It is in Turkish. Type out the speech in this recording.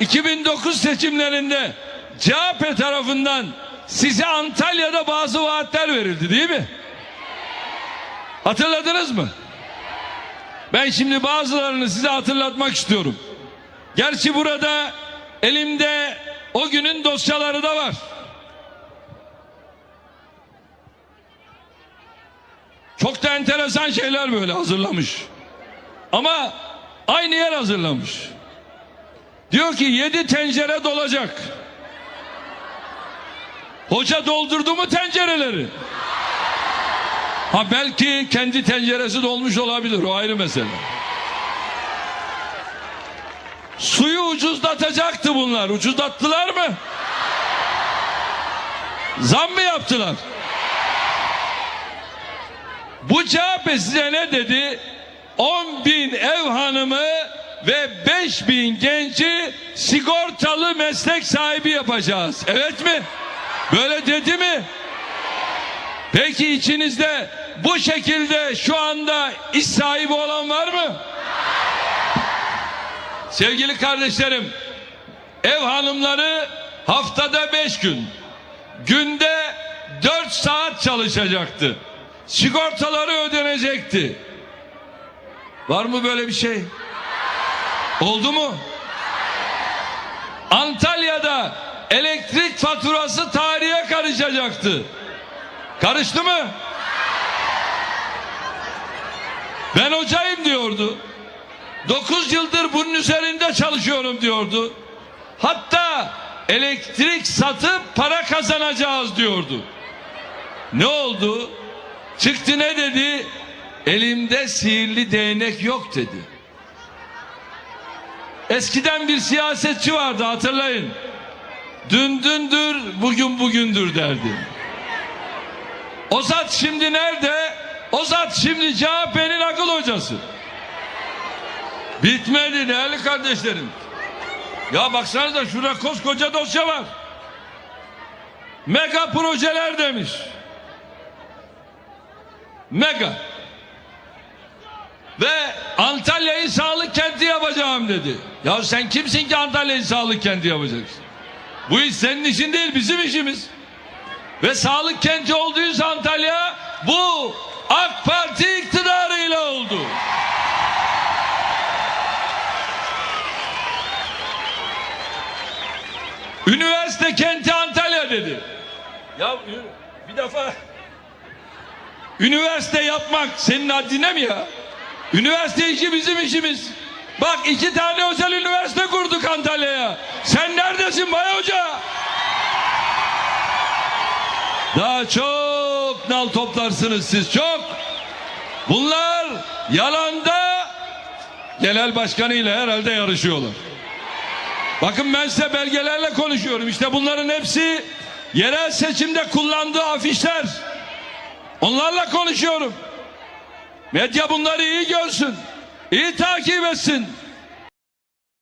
2009 seçimlerinde CHP tarafından size Antalya'da bazı vaatler verildi değil mi? Hatırladınız mı? Ben şimdi bazılarını size hatırlatmak istiyorum. Gerçi burada elimde o günün dosyaları da var. Çok da enteresan şeyler böyle hazırlamış. Ama aynı yer hazırlamış. Diyor ki yedi tencere dolacak. Hoca doldurdu mu tencereleri? Ha belki kendi tenceresi dolmuş olabilir o ayrı mesele. Suyu ucuzlatacaktı bunlar. Ucuzlattılar mı? Zam mı yaptılar? Bu CHP size ne dedi? 10 bin ev hanımı ve 5 bin genci sigortalı meslek sahibi yapacağız. Evet mi? Böyle dedi mi? Peki içinizde bu şekilde şu anda iş sahibi olan var mı? Sevgili kardeşlerim, ev hanımları haftada beş gün, günde dört saat çalışacaktı. Sigortaları ödenecekti. Var mı böyle bir şey? Oldu mu? Antalya'da elektrik faturası tarihe karışacaktı. Karıştı mı? Ben hocayım diyordu. 9 yıldır bunun üzerinde çalışıyorum diyordu. Hatta elektrik satıp para kazanacağız diyordu. Ne oldu? Çıktı ne dedi? Elimde sihirli değnek yok dedi. Eskiden bir siyasetçi vardı hatırlayın. Dün dündür, bugün bugündür derdi. O zat şimdi nerede? O zat şimdi CHP'nin akıl hocası. Bitmedi değerli kardeşlerim. Ya baksanıza şurada koskoca dosya var. Mega projeler demiş. Mega. Ve Antalya'yı sağlık dedi. Ya sen kimsin ki Antalya'yı sağlık kenti yapacaksın? Bu iş senin işin değil bizim işimiz. Ve sağlık kenti olduysa Antalya bu AK Parti iktidarıyla oldu. Üniversite kenti Antalya dedi. Ya bir defa üniversite yapmak senin haddine mi ya? Üniversite işi bizim işimiz. Bak iki tane özel üniversite kurduk Antalya'ya. Sen neredesin Bay Hoca? Daha çok nal toplarsınız siz çok. Bunlar yalanda genel başkanıyla herhalde yarışıyorlar. Bakın ben size belgelerle konuşuyorum. İşte bunların hepsi yerel seçimde kullandığı afişler. Onlarla konuşuyorum. Medya bunları iyi görsün. İyi takip etsin.